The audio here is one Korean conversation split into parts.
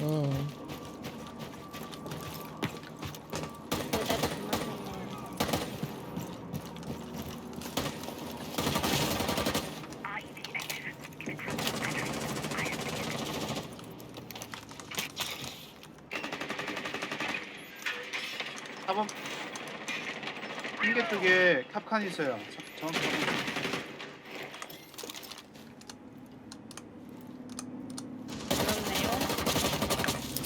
응. 사번 핑계 쪽에 탑칸 있어요. 저- 정확히 그렇네요.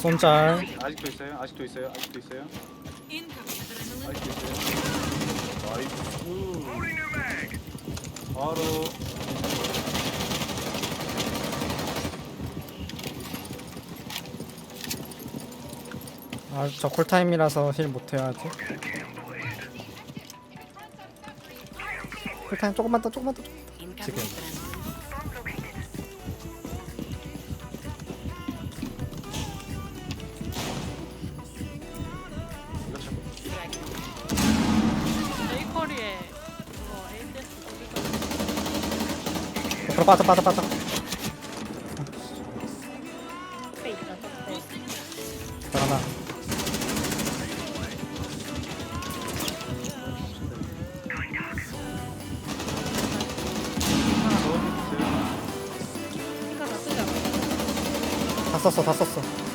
손짤. 아직도 있어요. 아직도 있어요. 아직도 있어요. 아직도 있어요. 나이스. 바로 아, 저 콜타임이라서 힐 못해야지. 콜타임 조금만 더, 조금만 더. 지금. 앞으로 빠져, 빠져, 빠져. 옆에 있다. 다 썼어, 다 썼어.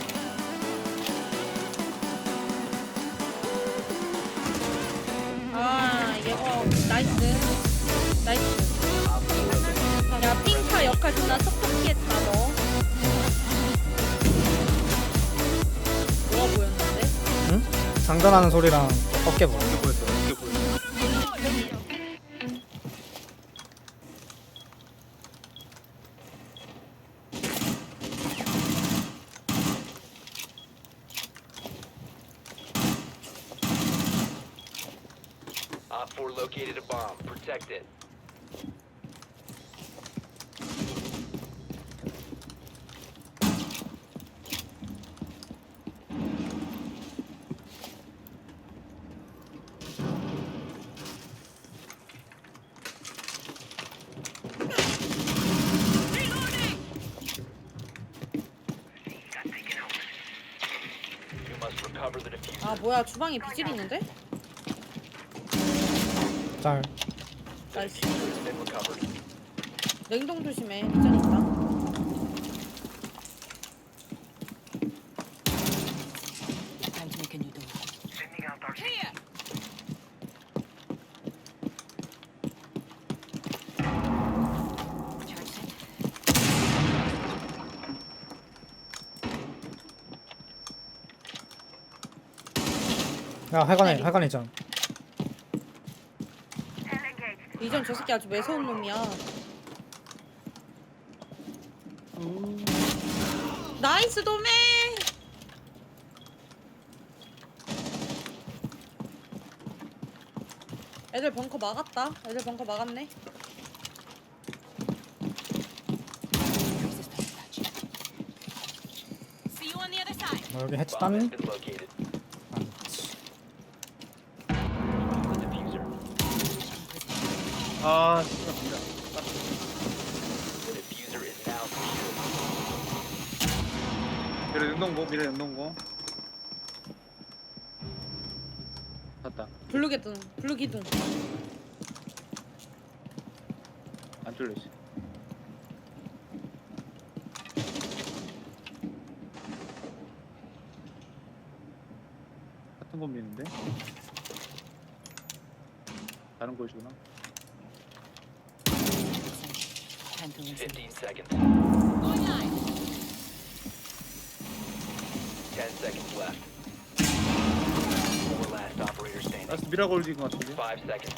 장전하는 소리랑 어깨 뭐. 이게 보였어. 이게 보였어. Op 4 located a bomb. Protect it. You must recover the diffuser. 아 뭐야 주방에 비질 있는데? 짤. 나이스. Been recovered. 냉동 조심해. 있 야, 회관에, 회관이전. 이전 저 새끼 아주 매서운 놈이야. 나이스 도매. 애들 벙커 막았다. 애들 벙커 막았네. This patch. 뭐 여기 해치 Bomb has 땄니? been located. 아, 진짜 미라. The diffuser is now secured. 미라 연동고, 미라 연동고. 갔다. 블루 기둥. 블루 기둥. 안 뚫렸지. 같은 건 미는데? 다른 곳이구나. Time to listen. 15 seconds. 10 seconds left. Four last operator standing. 라스트 미라 걸린 것 같은데? 5 seconds.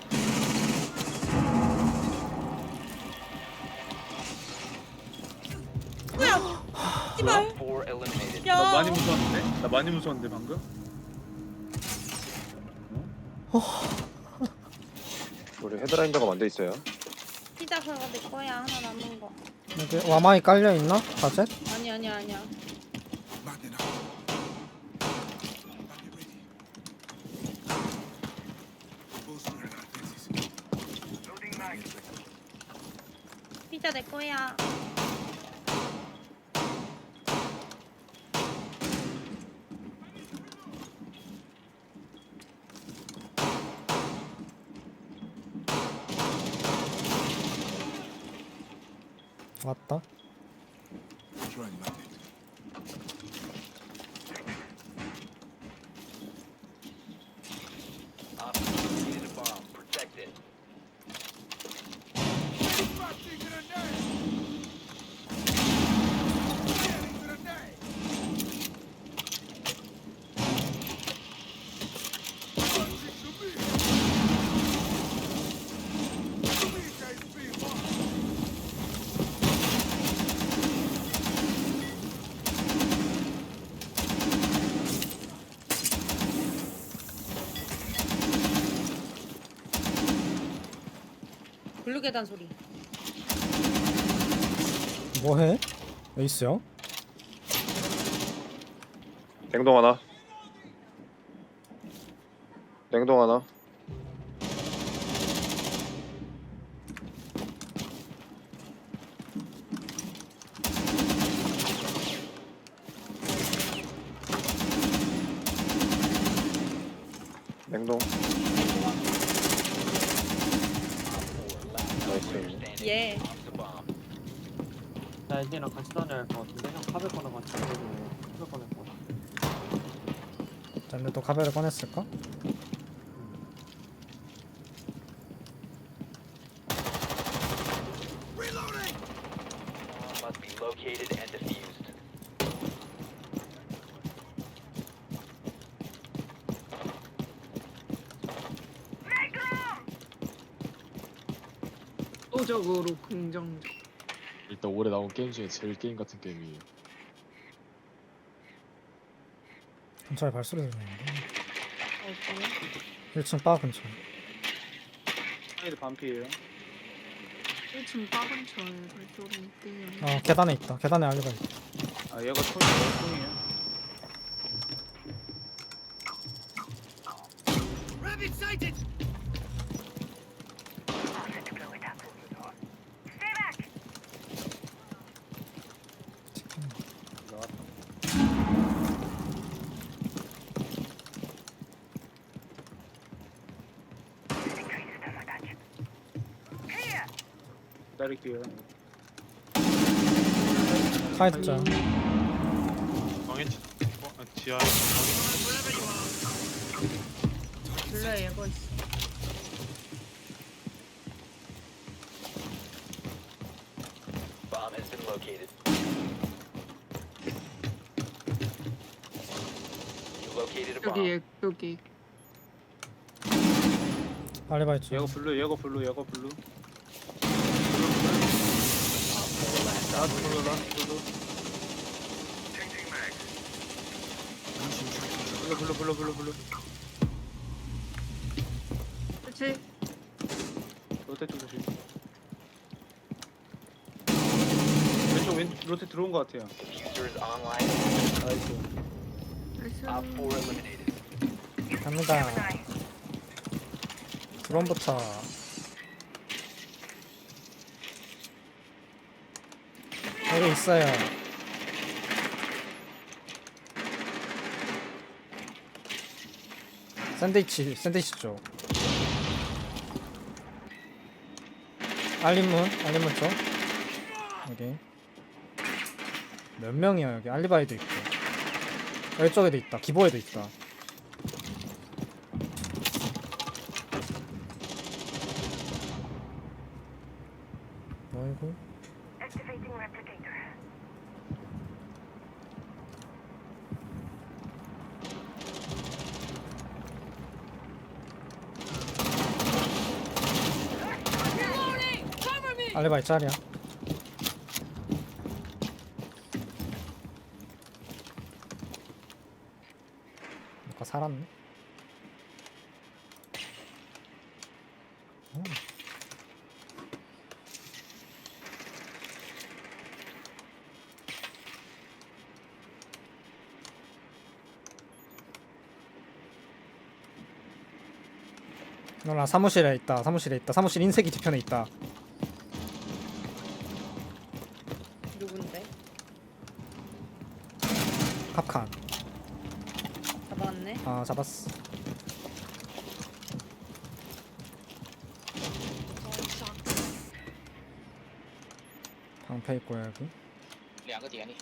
뭐야? 씨발. Op 4 eliminated. 야. 나 많이 무서웠는데? 나 많이 무서웠는데 방금? 우리 헤드라인더가 만돼 있어요. 피자 사가 내 거야. 하나 남은 거. 여기 와마이 깔려 있나? 가젯? 아니 아니 아니야. 피자 내 거야. 왔다. Op located a bomb. Protect it. 블루 계단 소리. 뭐해? 에이스요? 냉동 하나. 냉동 하나. 냉동. 나이스. Standing. 예. 나 애기랑 같이 다녀야 할 것 같은데 형 카베 거나 같이 다니고 카베 꺼낼 거야 쟤네 또 카베를 꺼냈을까? 도적으로 긍정적. 일단 올해 나온 게임 중에 제일 게임 같은 게임이에요. 근처에 발소리 들리는데. 어디? 1층 바 근처. 사이드 반피예요 1층 빠근 철 발소리 있대요. 어 계단에 있다. 계단에 알리바 있다. 아 얘가 총이에요 총이에요 나왔 기다릴게요 짤. 방에 지- 어, 아, 지하 블루에 얘가 있어. Bomb has been located. You located a bomb. 여기 얘 여기. 있죠. 얘가 블루 얘가 블루 얘가 블루 롯데 들어온 것 같아요 diffuser is online. 나이스 나이스. Op 4 eliminated. 갑니다. 드론부터. 여기 있어요. 샌드위치, 샌드위치 쪽. 알림문, 알림문 쪽. 여기. 몇 명이야, 여기. 알리바이도 있고. 이쪽에도 있다. 기보에도 있다. 아이고. 알리바이 짤이야. 누가 살았네? 너나 사무실에 있다. 사무실에 있다. 사무실 인쇄기 뒤편에 있다. 누군데? kap칸. 잡았네. 아 잡았어. 방패 있고요 여기 两个点里。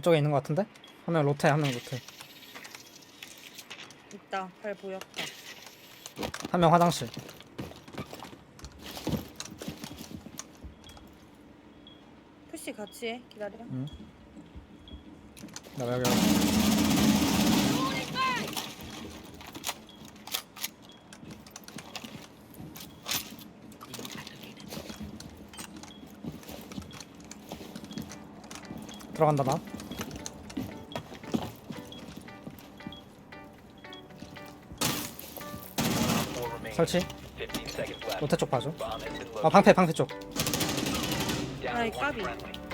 이쪽에 있는 것 같은데? 한 명 로테 한 명 로테 있다. 발 보였다. 한 명 화장실 푸시 같이 해. 기다려. 나 여기 들어간다 나 설치 15 seconds left. 로테 쪽 봐줘 아. 방패 방패 쪽 아이 까비.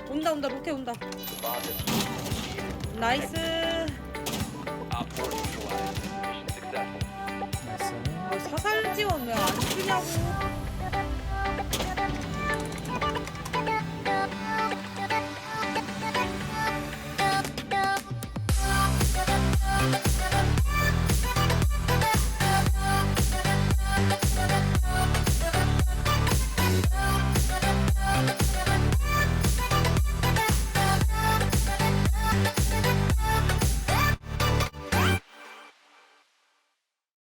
온다 온다 로테 온다. 나이스. Op 4 neutralized. Mission successful. 나이스 어, 사살 지원 왜안 쓰냐고.